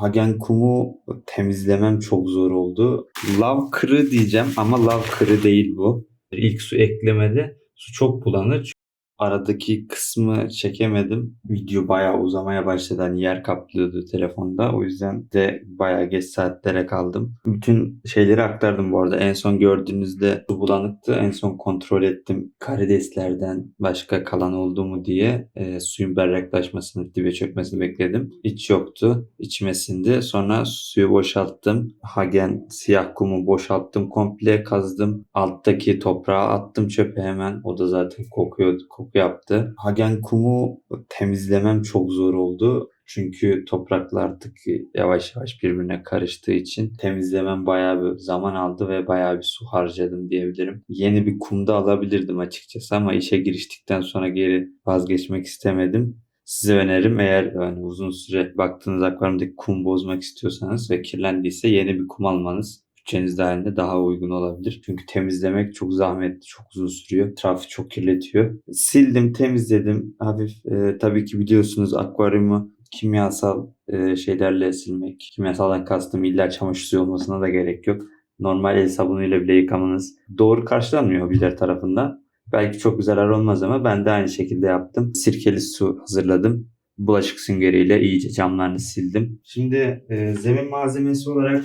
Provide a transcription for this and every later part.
Hagen kumu temizlemem çok zor oldu. Lav kırı diyeceğim ama lav kırı değil bu. İlk su eklemede su çok bulanır. Aradaki kısmı çekemedim. Video bayağı uzamaya başladı. Hani yer kaplıyordu telefonda. O yüzden de bayağı geç saatlere kaldım. Bütün şeyleri aktardım bu arada. En son gördüğünüzde su bulanıktı. En son kontrol ettim. Karideslerden başka kalan oldu mu diye e, suyun berraklaşmasını, dibe çökmesini bekledim. Hiç yoktu. İçmesinde. Sonra suyu boşalttım. Hagen siyah kumu boşalttım. Komple kazdım. Alttaki toprağı attım çöpe hemen. O da zaten kokuyordu. Yaptı. Hagen kumu temizlemem çok zor oldu. Çünkü topraklar artık yavaş yavaş birbirine karıştığı için temizlemem bayağı bir zaman aldı ve bayağı bir su harcadım diyebilirim. Yeni bir kumda alabilirdim açıkçası ama işe giriştikten sonra geri vazgeçmek istemedim. Size önerim eğer yani uzun süre baktığınız akvaryumdaki kum bozmak istiyorsanız ve kirlendiyse yeni bir kum almanız bütçeniz dahilinde daha uygun olabilir. Çünkü temizlemek çok zahmetli, çok uzun sürüyor. Trafik çok kirletiyor. Sildim, temizledim. Hafif e, tabii ki biliyorsunuz akvaryumu kimyasal e, şeylerle silmek. Kimyasaldan kastım illa çamaşır suyu olmasına da gerek yok. Normal el sabunuyla bile yıkamanız doğru karşılanmıyor hobiler tarafından. Belki çok bir zarar olmaz ama ben de aynı şekilde yaptım. Sirkeli su hazırladım. Bulaşık süngeriyle iyice camlarını sildim. Şimdi e, zemin malzemesi olarak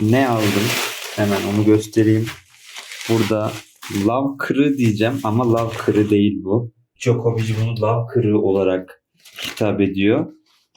ne aldım? Hemen onu göstereyim. Burada lav kırı diyeceğim ama lav kırı değil bu. Çok hobici bunu lav kırı olarak hitap ediyor,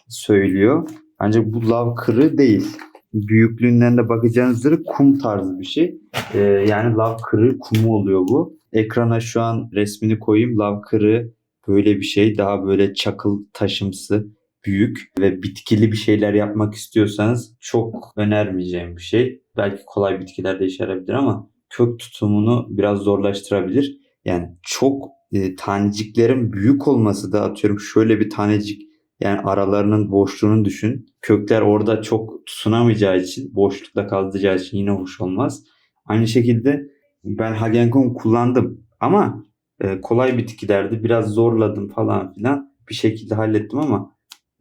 söylüyor. Ancak bu lav kırı değil. Büyüklüğünden de bakacağınız üzere kum tarzı bir şey. Ee, yani lav kırı kumu oluyor bu. Ekrana şu an resmini koyayım. Lav kırı böyle bir şey. Daha böyle çakıl taşımsı büyük ve bitkili bir şeyler yapmak istiyorsanız çok önermeyeceğim bir şey. Belki kolay bitkilerde işe yarayabilir ama kök tutumunu biraz zorlaştırabilir. Yani çok e, taneciklerin büyük olması da atıyorum şöyle bir tanecik yani aralarının boşluğunu düşün. Kökler orada çok tutunamayacağı için, boşlukta kalacağı için yine hoş olmaz. Aynı şekilde ben Hagenkong kullandım ama e, kolay bitkilerde biraz zorladım falan filan bir şekilde hallettim ama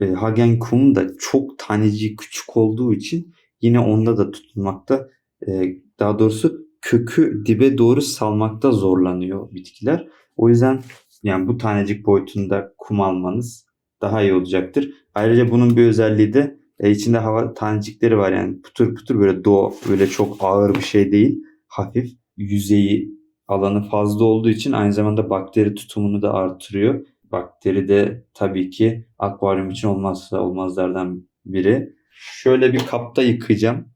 e, Hagen kum da çok taneci küçük olduğu için yine onda da tutunmakta e, daha doğrusu kökü dibe doğru salmakta zorlanıyor bitkiler. O yüzden yani bu tanecik boyutunda kum almanız daha iyi olacaktır. Ayrıca bunun bir özelliği de e, içinde hava tanecikleri var yani putur putur böyle doğu böyle çok ağır bir şey değil. Hafif yüzeyi alanı fazla olduğu için aynı zamanda bakteri tutumunu da artırıyor. Bakteri de tabii ki akvaryum için olmazsa olmazlardan biri. Şöyle bir kapta yıkayacağım.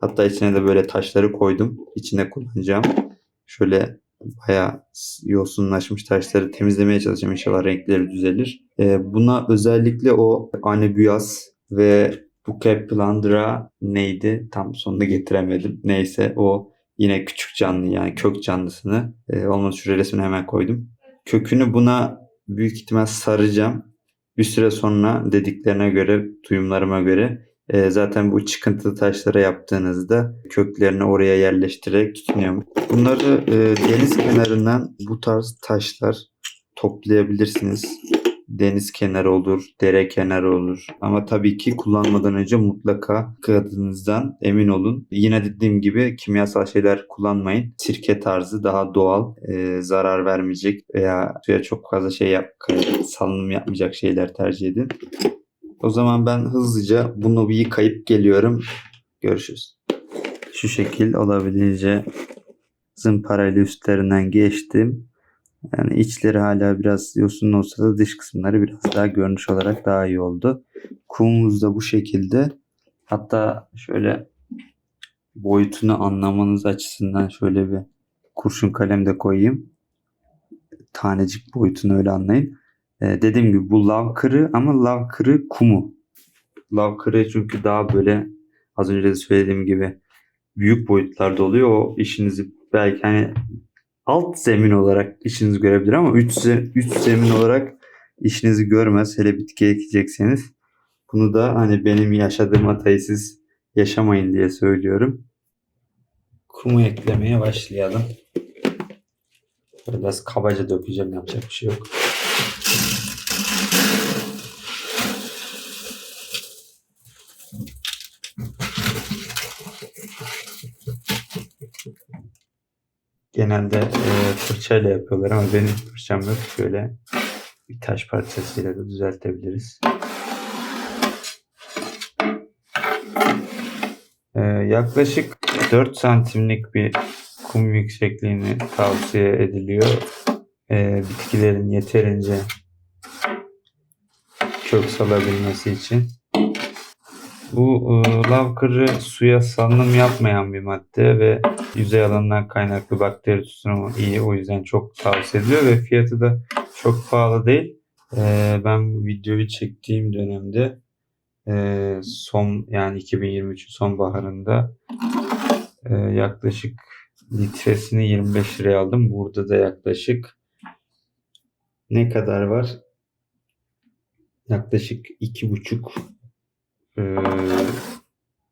Hatta içine de böyle taşları koydum. İçine kullanacağım. Şöyle bayağı yosunlaşmış taşları temizlemeye çalışacağım. İnşallah renkleri düzelir. Ee, buna özellikle o anebiyas ve Buceplandra neydi? Tam sonunda getiremedim. Neyse o yine küçük canlı yani kök canlısını. Ee, olmadı şuraya resmini hemen koydum. Kökünü buna büyük ihtimal saracağım. Bir süre sonra dediklerine göre, duyumlarıma göre e, zaten bu çıkıntılı taşlara yaptığınızda köklerini oraya yerleştirerek tutunuyor. Bunları e, deniz kenarından bu tarz taşlar toplayabilirsiniz. Deniz kenarı olur, dere kenarı olur. Ama tabii ki kullanmadan önce mutlaka kadınızdan emin olun. Yine dediğim gibi kimyasal şeyler kullanmayın. Sirke tarzı daha doğal, e, zarar vermeyecek veya suya çok fazla şey yap, salınım yapmayacak şeyler tercih edin. O zaman ben hızlıca bunu bir yıkayıp geliyorum. Görüşürüz. Şu şekil olabildiğince zımparayla üstlerinden geçtim. Yani içleri hala biraz yosun olsa da dış kısımları biraz daha görünüş olarak daha iyi oldu. Kumumuz da bu şekilde. Hatta şöyle boyutunu anlamanız açısından şöyle bir kurşun kalem de koyayım. Tanecik boyutunu öyle anlayın. Ee, dediğim gibi bu lav kırı ama lav kırı kumu. Lav kırı çünkü daha böyle az önce de söylediğim gibi büyük boyutlarda oluyor. O işinizi belki hani alt zemin olarak işinizi görebilir ama üst, üst zemin olarak işinizi görmez. Hele bitki ekecekseniz. Bunu da hani benim yaşadığım hatayı siz yaşamayın diye söylüyorum. Kumu eklemeye başlayalım. Biraz kabaca dökeceğim yapacak bir şey yok. Genelde e, fırçayla yapıyorlar ama benim fırçam yok. Şöyle bir taş parçasıyla da düzeltebiliriz. E, yaklaşık 4 santimlik bir kum yüksekliğini tavsiye ediliyor. E, bitkilerin yeterince kök salabilmesi için. Bu e, lav kırı suya salınım yapmayan bir madde ve yüzey alanından kaynaklı bakteri tutunumu iyi. O yüzden çok tavsiye ediliyor ve fiyatı da çok pahalı değil. E, ben videoyu çektiğim dönemde e, son yani 2023 sonbaharında e, yaklaşık litresini 25 liraya aldım. Burada da yaklaşık ne kadar var? Yaklaşık iki buçuk e,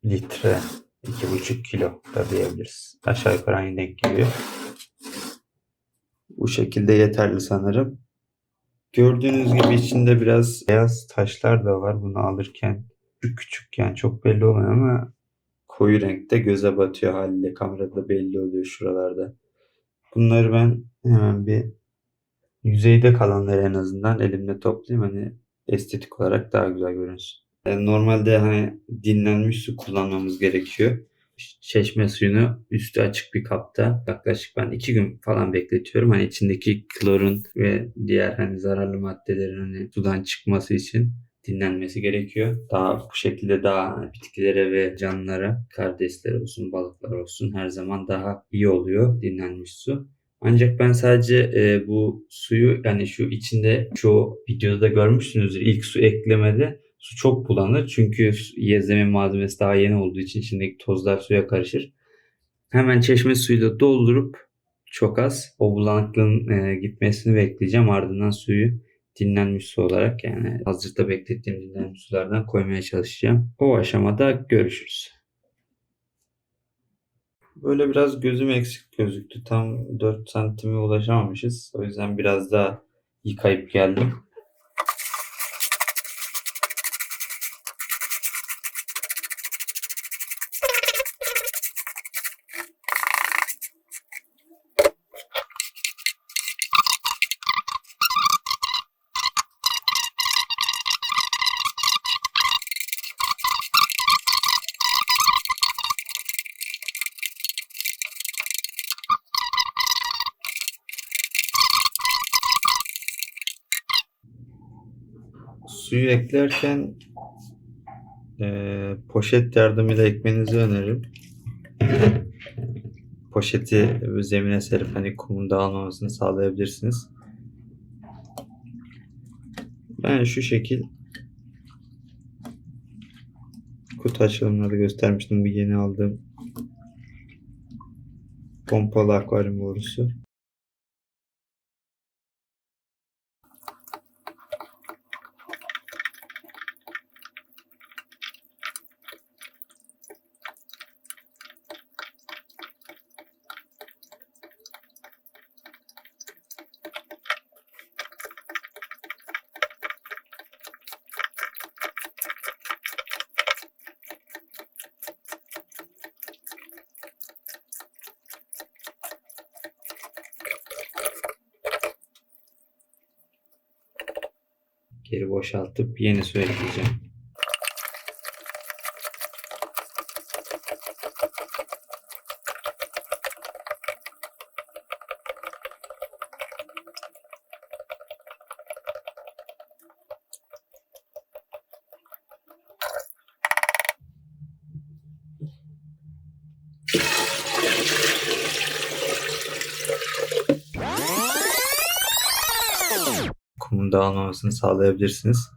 litre, iki buçuk kilo da diyebiliriz. Aşağı yukarı aynı denk geliyor. Bu şekilde yeterli sanırım. Gördüğünüz gibi içinde biraz beyaz taşlar da var. Bunu alırken küçük küçük yani çok belli olmuyor ama koyu renkte göze batıyor haliyle. Kamerada belli oluyor şuralarda. Bunları ben hemen bir yüzeyde kalanları en azından elimle toplayayım. Hani estetik olarak daha güzel görünsün. Yani normalde hani dinlenmiş su kullanmamız gerekiyor. Çeşme suyunu üstü açık bir kapta yaklaşık ben iki gün falan bekletiyorum. Hani içindeki klorun ve diğer hani zararlı maddelerin hani sudan çıkması için dinlenmesi gerekiyor. Daha bu şekilde daha hani bitkilere ve canlılara, karidesler olsun, balıklar olsun her zaman daha iyi oluyor dinlenmiş su. Ancak ben sadece e, bu suyu yani şu içinde çoğu videoda da görmüşsünüzdür. İlk su eklemede su çok bulanır. Çünkü zemin malzemesi daha yeni olduğu için içindeki tozlar suya karışır. Hemen çeşme suyuyla doldurup çok az o bulanıklığın e, gitmesini bekleyeceğim. Ardından suyu dinlenmiş su olarak yani hazırda beklettiğim dinlenmiş sulardan koymaya çalışacağım. O aşamada görüşürüz. Böyle biraz gözüm eksik gözüktü. Tam 4 santime ulaşamamışız. O yüzden biraz daha yıkayıp geldim. Suyu eklerken eee, poşet yardımıyla ekmenizi öneririm. Poşeti zemine serip hani kumun dağılmamasını sağlayabilirsiniz. Ben şu şekil kutu açılımları göstermiştim. Bu yeni aldığım pompalı akvaryum borusu. Geri boşaltıp yeni su ekleyeceğim. Kumun dağılmamasını sağlayabilirsiniz.